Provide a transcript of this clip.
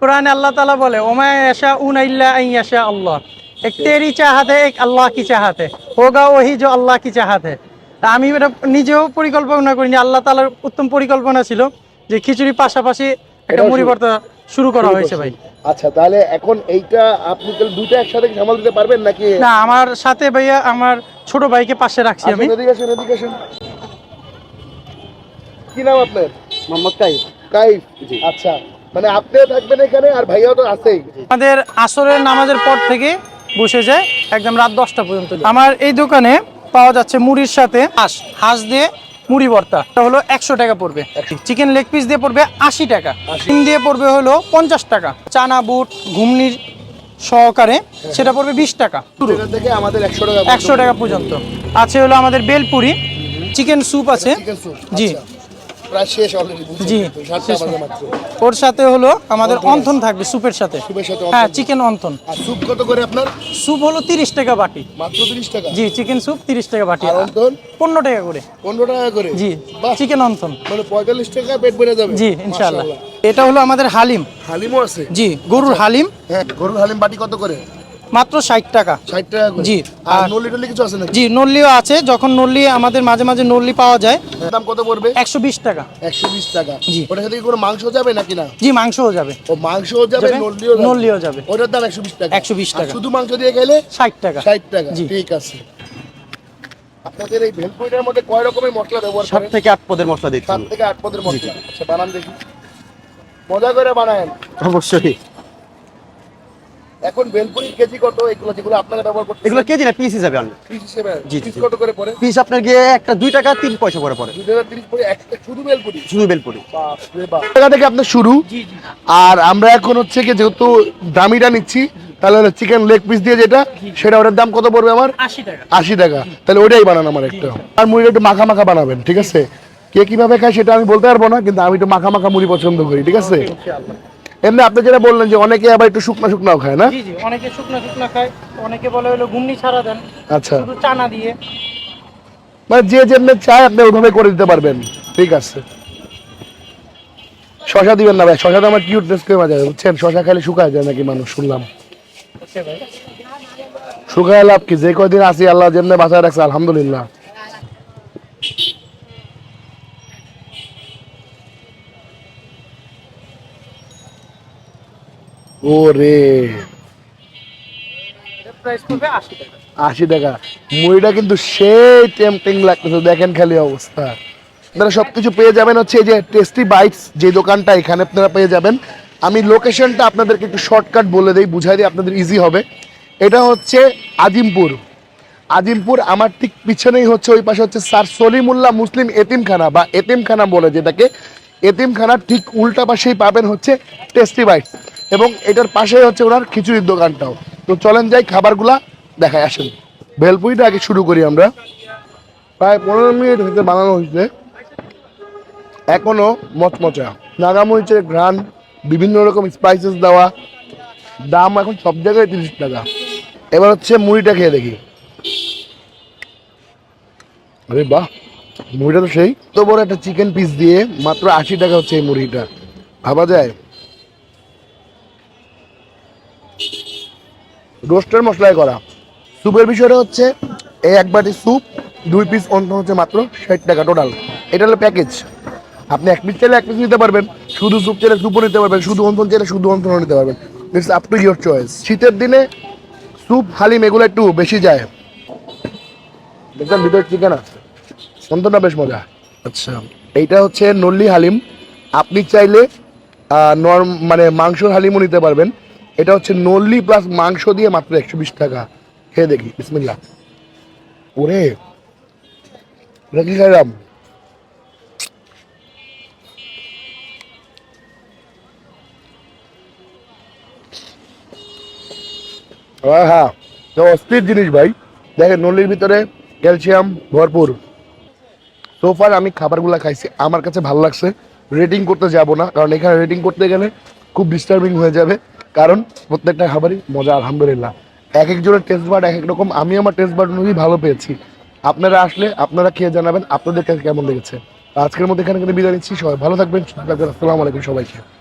কোরআন আল্লাহ তালা বলে ওমায় আসা উন আসা আল্লাহ। এক তেরি চাহাতে এক আল্লাহ কি চাহাতে? হোগা ওহি যে আল্লাহ কি চাহাতে? আমি এটা নিজেও পরিকল্পনা করিনি আল্লাহ তালার উত্তম পরিকল্পনা ছিল যে খিচুড়ি পাশাপাশি একটা মুড়ি শুরু করা হয়েছে ভাই। আচ্ছা তাহলে এখন এইটা আপনি তাহলে দুটো একসাথে সামাল দিতে পারবেন নাকি? না আমার সাথে ভাইয়া আমার ছোট ভাইকে পাশে রাখছি আচ্ছা, আমি। এদিকে এদিকে আসুন। কি নাম আপনার? মোহাম্মদ কাইফ। কাইফ। আচ্ছা। মানে আপনিও থাকবেন এখানে আর ভাইয়াও তো আছেই। আমাদের আসরের নামাজের পর থেকে বসে যায় একদম রাত দশটা পর্যন্ত। আমার এই দোকানে পাওয়া যাচ্ছে মুড়ির সাথে হাঁস হাঁস দিয়ে মুড়ি ভর্তা। এটা হলো একশো টাকা পড়বে। চিকেন লেগ পিস দিয়ে পড়বে আশি টাকা। ডিম দিয়ে পড়বে হলো পঞ্চাশ টাকা। চানা বুট ঘুমনির সহকারে সেটা পড়বে বিশ টাকা। থেকে আমাদের একশো টাকা একশো টাকা পর্যন্ত। আছে হলো আমাদের বেলপুরি। চিকেন স্যুপ আছে। জি। প্রায় শেষ অলরেডি জি, ওর সাথে হলো আমাদের অন্থন থাকবে স্যুপের সাথে। হ্যাঁ চিকেন অন্থন। আর স্যুপ কত করে আপনার? স্যুপ হলো তিরিশ টাকা বাটি। মাত্র তিরিশ টাকা? জি চিকেন স্যুপ তিরিশ টাকা বাটি। আর অন্তন পনেরো টাকা করে। পনেরো টাকা করে? জি চিকেন অন্থন। মানে পঁয়তাল্লিশ টাকা পেট ভরে যাবে। জি মাশাআল্লাহ। এটা হলো আমাদের হালিম। হালিমও আছে? জি গরুর হালিম। হ্যাঁ গরুর হালিম বাটি কত করে? মাত্র ষাট টাকা। ষাট টাকা জি, আর আর- নলি টলি কিছু আছে নাকি? জি নল্লিও আছে। যখন নল্লি আমাদের মাঝে মাঝে নল্লি পাওয়া যায় দাম কত পড়বে? একশো বিশ টাকা। একশো বিশ টাকা। জি। ওটার সাথে কি কোনো মাংস যাবে নাকি না? জি মাংসও যাবে। ও মাংসও যাবে যাবে? নল্লিও যাবে? ওটার দাম একশো বিশ টাকা। 120 আর টাকা। শুধু মাংস দিয়ে খেলে ষাট টাকা। ষাট টাকা। জি। ঠিক আছে। আপনাদের এই ভেলপুরিটার মধ্যে কয় রকমের মশলা ব্যবহার সাত থেকে আট পদের মশলা দিচ্ছি সাত থেকে আট পদের মশলা। আচ্ছা বানান দেখি। মজা করে বানায়েন। অবশ্যই। এখন কেজি কত? এগুলো যেগুলো আপনারা ব্যবহার করতে এগুলো কেজি না পিস হিসাবে আনবে পিস হিসেবে? জি, পিস কত করে পড়ে? পিস আপনার গিয়ে একটা দুই টাকা তিন পয়সা করে পড়ে। দুই হাজার তিরিশ পড়ে একটা শুধু ভেলপুরি শুধু বেলপুরি বাপ। টাকা থেকে আপনার শুরু। আর আমরা এখন হচ্ছে কি যেহেতু দামিটা নিচ্ছি তাহলে চিকেন লেগ পিস দিয়ে যেটা সেটা ওটার দাম কত পড়বে আমার? আশি টাকা। আশি টাকা। তাহলে ওইটাই বানান আমার একটা। আর মুড়িটা একটু মাখা মাখা বানাবেন ঠিক আছে? কে কীভাবে খায় সেটা আমি বলতে পারব না কিন্তু আমি একটু মাখা মাখা মুড়ি পছন্দ করি ঠিক আছে? এমনি আপনি যেটা বললেন যে অনেকে আবার একটু শুকনো শুকনাও খায় না? জি জি অনেকে শুকনো শুকনো খায় অনেকে বলে হলো ঘুমনি ছাড়া দেন। আচ্ছা। শুধু চানা দিয়ে। মানে যে যেমনি চায় আপনি ওইভাবে করে দিতে পারবেন। ঠিক আছে। শশা দিবেন না ভাই শশা তো আমার কিউট টেস্ট করে মজা বুঝছেন? শশা খাইলে শুকায় যায় নাকি মানুষ শুনলাম। শুকায় লাভ কি? যে কয়দিন আছি আল্লাহ যেমনি বাঁচায় রাখছে আলহামদুলিল্লাহ। ও রে প্রাইস পড়বে আশি টাকা। মুড়িটা কিন্তু সেই টেম্পটিং লাগতেছে দেখেন খালি অবস্থা। আপনারা সবকিছু পেয়ে যাবেন হচ্ছে এই যে টেস্টি বাইটস যে দোকানটা এখানে আপনারা পেয়ে যাবেন। আমি লোকেশনটা আপনাদেরকে একটু শর্টকাট বলে দিই বুঝাই দিই আপনাদের ইজি হবে। এটা হচ্ছে আজিমপুর। আজিমপুর আমার ঠিক পিছনেই হচ্ছে ওই পাশে হচ্ছে স্যার সলিমুল্লাহ মুসলিম এতিমখানা বা এতিমখানা বলে যেটাকে। এতিমখানার ঠিক উল্টা পাশেই পাবেন হচ্ছে টেস্টি বাইটস এবং এটার পাশেই হচ্ছে ওনার খিচুড়ির দোকানটাও। তো চলেন যাই, খাবারগুলা দেখায় আসেন। ভেলপুরিটা আগে শুরু করি আমরা। প্রায় পনেরো মিনিট হতে বানানো হয়েছে এখনও মচমচা। নাগামরিচের ঘ্রাণ, বিভিন্ন রকম স্পাইসেস দেওয়া। দাম এখন সব জায়গায় তিরিশ টাকা। এবার হচ্ছে মুড়িটা খেয়ে দেখি। আরে বাহ, মুড়িটা তো সেই। তো বড় একটা চিকেন পিস দিয়ে মাত্র আশি টাকা হচ্ছে এই মুড়িটা। ভাবা যায়? রোস্টের মশলায় করা। স্যুপের বিষয়টা হচ্ছে, এই এক বাটি স্যুপ, দুই পিস অন্ত হচ্ছে মাত্র ষাট টাকা টোটাল এটা হলো প্যাকেজ আপনি এক পিস চাইলে এক পিস নিতে পারবেন, শুধু স্যুপ চাইলে স্যুপও নিতে পারবেন, শুধু অন্তন চাইলে শুধু অন্তনও নিতে পারবেন। It's up to your choice শীতের দিনে স্যুপ, হালিম এগুলো একটু বেশি যায়। দেখবেন ভিতরে চিকেন আছে। বেশ মজা। আচ্ছা এইটা হচ্ছে নল্লি হালিম। আপনি চাইলে নর্ম মানে মাংসর হালিমও নিতে পারবেন। এটা হচ্ছে নল্লি প্লাস মাংস দিয়ে মাত্র একশো বিশ টাকা। খেয়ে দেখি বিসমিল্লা ওরে খাইলাম? হ্যাঁ তো অস্থির জিনিস ভাই। দেখেন, নল্লির ভিতরে ক্যালসিয়াম ভরপুর। সোফার আমি খাবারগুলো খাইছি, আমার কাছে ভালো লাগছে। রেটিং করতে যাব না, কারণ এখানে রেটিং করতে গেলে খুব ডিস্টার্বিং হয়ে যাবে। কারণ প্রত্যেকটা খাবারই মজা, আলহামদুলিল্লাহ। এক একজনের টেস্ট বার্ড এক এক রকম। আমি আমার টেস্ট বার্ড অনুযায়ী ভালো পেয়েছি। আপনারা আসলে, আপনারা খেয়ে জানাবেন আপনাদের কাছে কেমন লেগেছে। আজকের মধ্যে এখানে বিদায় নিচ্ছি। সবাই ভালো থাকবেন। আসসালামু আলাইকুম সবাইকে।